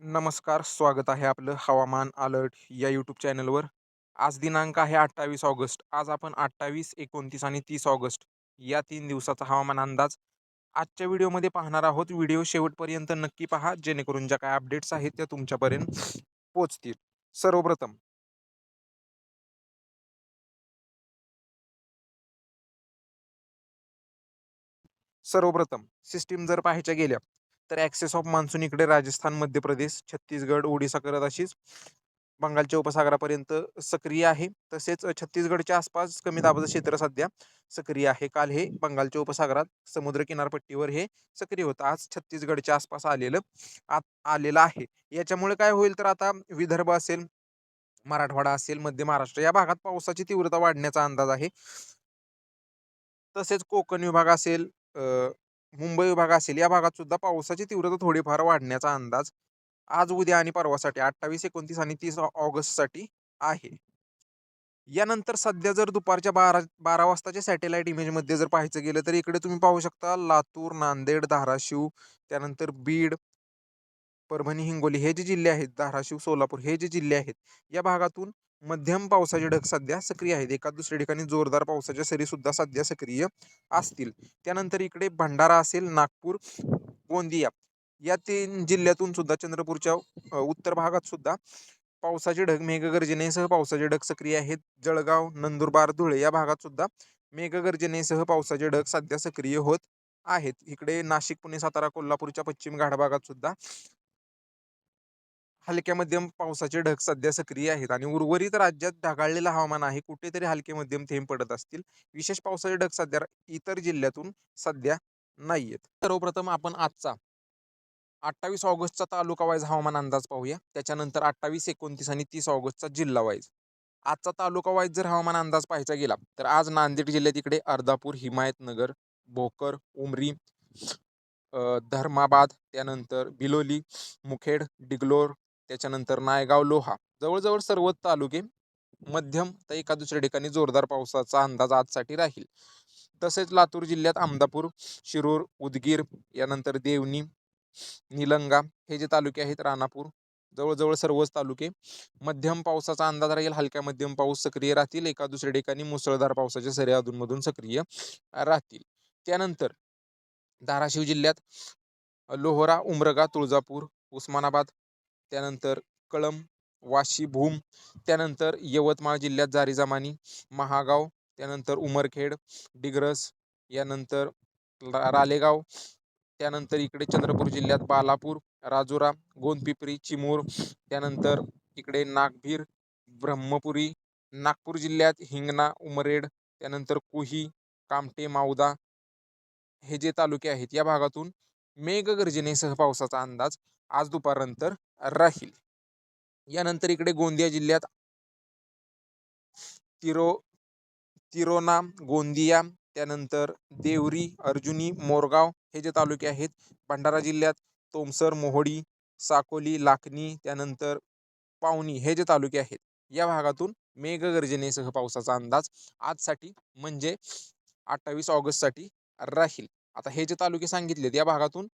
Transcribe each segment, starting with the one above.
नमस्कार स्वागत आहे आपलं हवामान अलर्ट या यूट्यूब चॅनलवर. आज दिनांक आहे अठ्ठावीस ऑगस्ट. आज आपण अठ्ठावीस एकोणतीस आणि तीस ऑगस्ट या तीन दिवसाचा हवामान अंदाज आजच्या व्हिडिओमध्ये पाहणार आहोत. व्हिडिओ शेवटपर्यंत नक्की पहा जेणेकरून ज्या काय अपडेट्स आहेत त्या तुमच्यापर्यंत पोचतील सर्वप्रथम सर्वप्रथम सिस्टीम जर पाहायच्या गेल्या तर ॲक्सेस ऑफ मान्सून इकडे राजस्थान मध्य प्रदेश छत्तीसगड ओडिसा करत अशीच. बंगालच्या उपसागरापर्यंत सक्रिय आहे. तसेच छत्तीसगडच्या आसपास कमी दाबाचं क्षेत्र सध्या सक्रिय आहे. काल हे बंगालच्या उपसागरात समुद्र किनारपट्टीवर हे सक्रिय होतं. आज छत्तीसगडच्या आसपास आलेलं आत आलेलं आहे. याच्यामुळे काय होईल तर आता विदर्भ असेल मराठवाडा असेल मध्य महाराष्ट्र या भागात पावसाची तीव्रता वाढण्याचा अंदाज आहे. तसेच कोकण विभाग असेल मुंबई विभाग असेल या भागात सुद्धा पावसाची तीव्रता थोडीफार वाढण्याचा अंदाज आज उद्या आणि परवासाठी अठ्ठावीस एकोणतीस आणि तीस ऑगस्टसाठी आहे. यानंतर सध्या जर दुपारच्या बारा बारा वाजताच्या सॅटेलाईट इमेजमध्ये जर पाहायचं गेलं तर इकडे तुम्ही पाहू शकता लातूर नांदेड धाराशिव त्यानंतर बीड परभणी हिंगोली हे जे जिल्हे आहेत धाराशिव सोलापूर हे जे जिल्हे आहेत या भागातून मध्यम पावसाचे ढग सध्या सक्रिय आहेत. एका दुसऱ्या ठिकाणी जोरदार पावसाच्या सरी सुद्धा सध्या सक्रिय असतील. त्यानंतर इकडे भंडारा असेल नागपूर गोंदिया. या तीन जिल्ह्यातून सुद्धा चंद्रपूरच्या उत्तर भागात सुद्धा पावसाचे ढग मेघगर्जनेसह पावसाचे ढग सक्रिय आहेत. जळगाव नंदुरबार धुळे या भागात सुद्धा मेघगर्जनेसह पावसाचे ढग सध्या सक्रिय होत आहेत. इकडे नाशिक पुणे सातारा कोल्हापूरच्या पश्चिम घाट भागात सुद्धा हलक्या मध्यम पावसाचे ढग सध्या सक्रिय आहेत आणि उर्वरित राज्यात ढगाळलेलं हवामान आहे. कुठेतरी हलके मध्यम थेंब पडत असतील. विशेष पावसाचे ढग सध्या इतर जिल्ह्यातून सध्या नाही आहेत सर्वप्रथम आपण आजचा अठ्ठावीस ऑगस्टचा तालुका वाईज हवामान अंदाज पाहूया. त्याच्यानंतर अठ्ठावीस एकोणतीस आणि तीस ऑगस्टचा जिल्हा वाईज. आजचा तालुका वाईज जर हवामान अंदाज पाहायचा गेला तर आज नांदेड जिल्ह्यात इकडे अर्धापूर हिमायतनगर भोकर उमरी धर्माबाद त्यानंतर बिलोली मुखेड डिगलोर त्याच्यानंतर नायगाव लोहा. जवळजवळ सर्व तालुके मध्यम तर एका दुसऱ्या ठिकाणी जोरदार पावसाचा अंदाज आजसाठी राहील. तसेच लातूर जिल्ह्यात अहमदापूर शिरूर उदगीर यानंतर देवणी निलंगा हे जे तालुके आहेत राणापूर जवळजवळ सर्वच तालुके मध्यम पावसाचा अंदाज राहील. हलक्या मध्यम पाऊस सक्रिय राहतील. एका दुसऱ्या ठिकाणी मुसळधार पावसाच्या सरी अधूनमधून सक्रिय राहतील. त्यानंतर धाराशिव जिल्ह्यात लोहरा उमरगा तुळजापूर उस्मानाबाद त्यानंतर कळम वाशी भूम त्यानंतर यवतमाळ जिल्ह्यात जारीजामानी महागाव त्यानंतर उमरखेड डिग्रस यानंतर रालेगाव त्यानंतर इकडे चंद्रपूर जिल्ह्यात बालापूर राजुरा गोंदपिपरी चिमूर त्यानंतर इकडे नागभीर ब्रह्मपुरी नागपूर जिल्ह्यात हिंगणा उमरेड त्यानंतर कुही कामटे माऊदा हे जे तालुके आहेत या भागातून मेघगर्जनेसह पावसाचा अंदाज आज दुपारनंतर राहील. यानंतर इकडे गोंदिया जिल्ह्यात तिरो तिरोना गोंदिया त्यानंतर देवरी अर्जुनी मोरगाव हे जे तालुके आहेत भंडारा जिल्ह्यात तोमसर मोहोडी साकोली लाखनी त्यानंतर पावनी हे जे तालुके आहेत या भागातून मेघगर्जनेसह पावसाचा अंदाज आजसाठी म्हणजे अठ्ठावीस ऑगस्टसाठी राहील. आता हे जे तालुके सांगितलेत या भागातून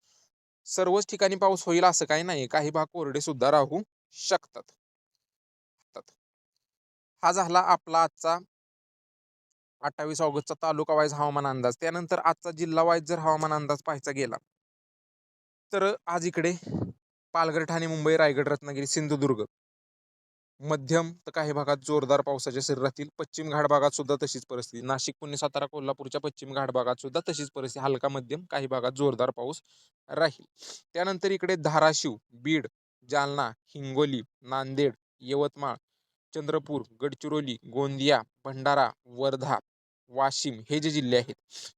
सर्वच ठिकाणी पाऊस होईल असं काही नाही काही भाग कोरडे सुद्धा राहू शकतात. हा झाला आपला आजचा अठ्ठावीस ऑगस्टचा तालुका वाईज हवामान अंदाज. त्यानंतर आजचा जिल्हा वाईज जर हवामान अंदाज पाहायचा गेला तर आज इकडे पालघर ठाणे मुंबई रायगड रत्नागिरी सिंधुदुर्ग मध्यम तर काही भागात जोरदार पावसाच्या शरीरातील पश्चिम घाट भागात सुद्धा तशीच परिस्थिती. नाशिक पुणे सातारा कोल्हापूरच्या पश्चिम घाट भागात सुद्धा तशीच परिस्थिती. हलका मध्यम काही भागात जोरदार पाऊस राहील. त्यानंतर इकडे धाराशिव बीड जालना हिंगोली नांदेड यवतमाळ चंद्रपूर गडचिरोली गोंदिया भंडारा वर्धा वाशिम हे जे जिल्हे आहेत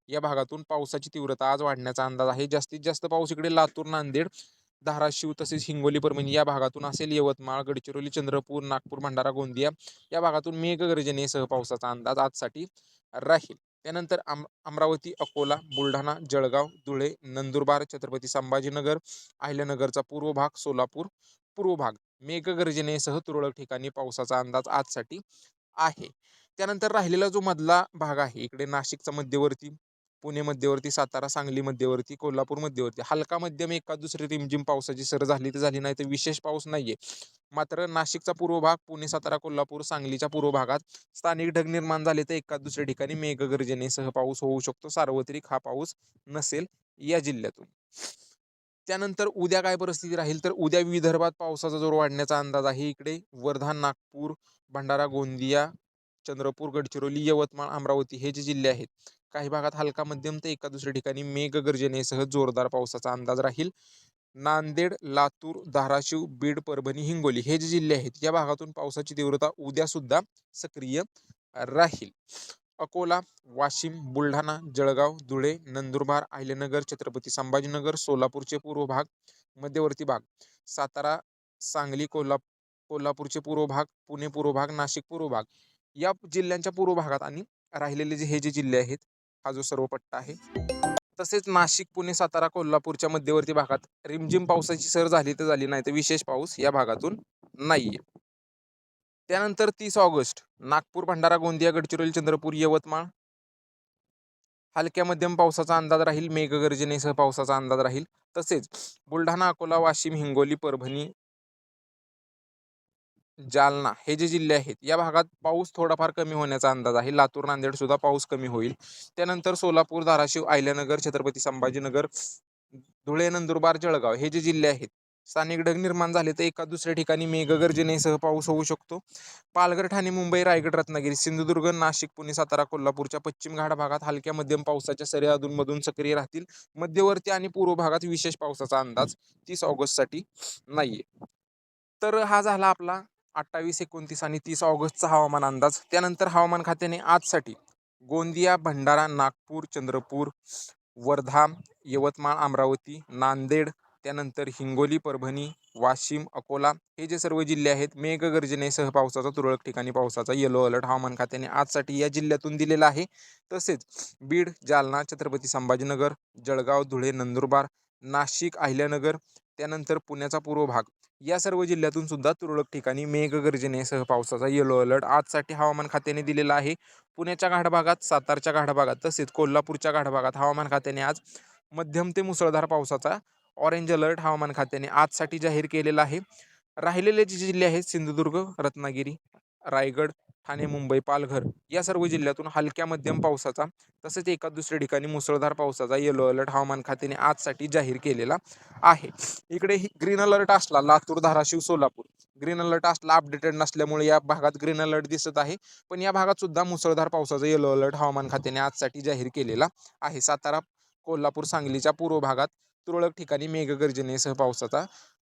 या भागातून पावसाची तीव्रता आज वाढण्याचा अंदाज आहे. जास्तीत जास्त पाऊस इकडे लातूर नांदेड धाराशिव तसेच हिंगोली परभणी या भागातून असेल. यवतमाळ गडचिरोली चंद्रपूर नागपूर भंडारा गोंदिया या भागातून मेघगर्जनेसह पावसाचा अंदाज आजसाठी राहील. त्यानंतर आम अमरावती अकोला बुलढाणा जळगाव धुळे नंदुरबार छत्रपती संभाजीनगर अहिल्यानगरचा पूर्व भाग सोलापूर पूर्व भाग. मेघगर्जनेसह तुरळक ठिकाणी पावसाचा अंदाज आजसाठी आहे. त्यानंतर राहिलेला जो मधला भाग आहे इकडे नाशिकचा मध्यवर्ती पुणे मध्यवर्ती सातारा सांगली मध्यवर्ती कोल्हापूर मध्यवर्ती. हलका मध्यम एका दुसरी रिमझिम पावसाची सर झाली तर झाली नाही तर विशेष पाऊस नाहीये. मात्र नाशिकचा पूर्व भाग पुणे सातारा कोल्हापूर सांगलीच्या पूर्व भागात स्थानिक ढग निर्माण झाले तर एका दुसऱ्या ठिकाणी मेघगर्जनेसह पाऊस होऊ शकतो. सार्वत्रिक हा पाऊस नसेल या जिल्ह्यातून. त्यानंतर उद्या काय परिस्थिती राहील? तर उद्या विदर्भात पावसाचा जोर वाढण्याचा अंदाज आहे. इकडे वर्धा नागपूर भंडारा गोंदिया चंद्रपूर गडचिरोली यवतमाळ अमरावती हे जे जिल्हे आहेत काही भागात हलका मध्यम तर एका दुसऱ्या ठिकाणी मेघगर्जनेसह जोरदार पावसाचा अंदाज राहील. नांदेड लातूर धाराशिव बीड परभणी हिंगोली हे जे जिल्हे आहेत या भागातून पावसाची तीव्रता उद्या सुद्धा सक्रिय राहील. अकोला वाशिम बुलढाणा जळगाव धुळे नंदुरबार अहिलनगर छत्रपती संभाजीनगर सोलापूरचे पूर्व भाग मध्यवर्ती भाग सातारा सांगली कोल्हा कोल्हापूरचे पूर्व भाग पुणे पूर्व भाग नाशिक पूर्व भाग या जिल्ह्यांच्या पूर्व भागात आणि राहिलेले जे हे जे जिल्हे आहेत हा जो सर्व पट्टा आहे. तसेच नाशिक पुणे सातारा कोल्हापूरच्या मध्यवर्ती भागात रिमझिम पावसाची सर झाली तर झाली नाही तर विशेष पाऊस या भागातून नाहीये. त्यानंतर तीस ऑगस्ट नागपूर भंडारा गोंदिया गडचिरोली चंद्रपूर यवतमाळ. हलक्या मध्यम पावसाचा अंदाज राहील मेघगर्जनेसह पावसाचा अंदाज राहील. तसेच बुलढाणा अकोला वाशिम हिंगोली परभणी जालना हे जे जिल्हे आहेत या भागात पाऊस थोडाफार कमी होण्याचा अंदाज आहे. लातूर नांदेड सुद्धा पाऊस कमी होईल. त्यानंतर सोलापूर धाराशिव आयल्यानगर छत्रपती संभाजीनगर धुळे नंदुरबार जळगाव हे जे जिल्हे आहेत स्थानिक ढग निर्माण झाले तर एका दुसऱ्या ठिकाणी मेघगर्जनेसह पाऊस होऊ शकतो. पालघर ठाणे मुंबई रायगड रत्नागिरी सिंधुदुर्ग नाशिक पुणे सातारा कोल्हापूरच्या पश्चिम घाट भागात हलक्या मध्यम पावसाच्या सरी अधूनमधून सक्रिय राहतील. मध्यवर्ती आणि पूर्व भागात विशेष पावसाचा अंदाज तीस ऑगस्टसाठी नाहीये. तर हा झाला आपला अठ्ठावीस एकोणतीस आणि तीस ऑगस्टचा हवामान अंदाज. त्यानंतर हवामान खात्याने आजसाठी गोंदिया भंडारा नागपूर चंद्रपूर वर्धा यवतमाळ अमरावती नांदेड त्यानंतर हिंगोली परभणी वाशिम अकोला हे जे सर्व जिल्हे आहेत मेघगर्जनेसह पावसाचा तुरळक ठिकाणी पावसाचा येलो अलर्ट हवामान खात्याने आजसाठी या जिल्ह्यातून दिलेला आहे. तसेच बीड जालना छत्रपती संभाजीनगर जळगाव धुळे नंदुरबार नाशिक अहिल्यानगर त्यानंतर पुण्याचा पूर्व भाग या सर्व जिल्ह्यातून सुद्धा तुरळक ठिकाणी मेघगर्जनेसह पावसाचा येलो अलर्ट आजसाठी हवामान खात्याने दिलेला आहे. पुण्याच्या घाटभागात सातारच्या घाटभागात तसेच कोल्हापूरच्या घाटभागात हवामान खात्याने आज मध्यम ते मुसळधार पावसाचा ऑरेंज अलर्ट हवामान खात्याने आजसाठी जाहीर केलेला आहे. राहिलेले जे जिल्हे आहेत सिंधुदुर्ग रत्नागिरी रायगड ठाणे मुंबई पालघर या सर्व जिल्ह्यातून हलक्या मध्यम पावसाचा तसेच एका दुसऱ्या ठिकाणी मुसळधार पावसाचा येलो अलर्ट हवामान खात्याने आजसाठी जाहीर केलेला आहे. इकडे ग्रीन अलर्ट असला लातूर धाराशिव सोलापूर. ग्रीन अलर्ट असला अपडेटेड नसल्यामुळे या भागात ग्रीन अलर्ट दिसत आहे. पण या भागात सुद्धा मुसळधार पावसाचा येलो अलर्ट हवामान खात्याने आजसाठी जाहीर केलेला आहे. सातारा कोल्हापूर सांगलीच्या पूर्व भागात तुरळक ठिकाणी मेघगर्जनेसह पावसाचा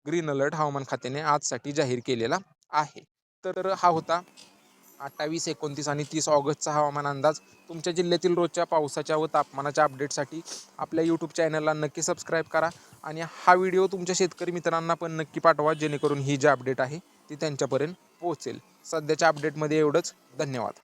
ग्रीन अलर्ट हवामान खात्याने आजसाठी जाहीर केलेला आहे. तर हा होता अठ्ठावीस एकोणतीस आणि तीस ऑगस्टचा हवामान अंदाज. तुमच्या जिल्ह्यातील रोजच्या पावसाच्या व तापमानाच्या अपडेटसाठी आपल्या यूट्यूब चॅनलला नक्की सबस्क्राईब करा आणि हा व्हिडिओ तुमच्या शेतकरी मित्रांना पण नक्की पाठवा जेणेकरून ही जी अपडेट आहे ती त्यांच्यापर्यंत पोहोचेल. सध्याच्या अपडेटमध्ये एवढंच. धन्यवाद.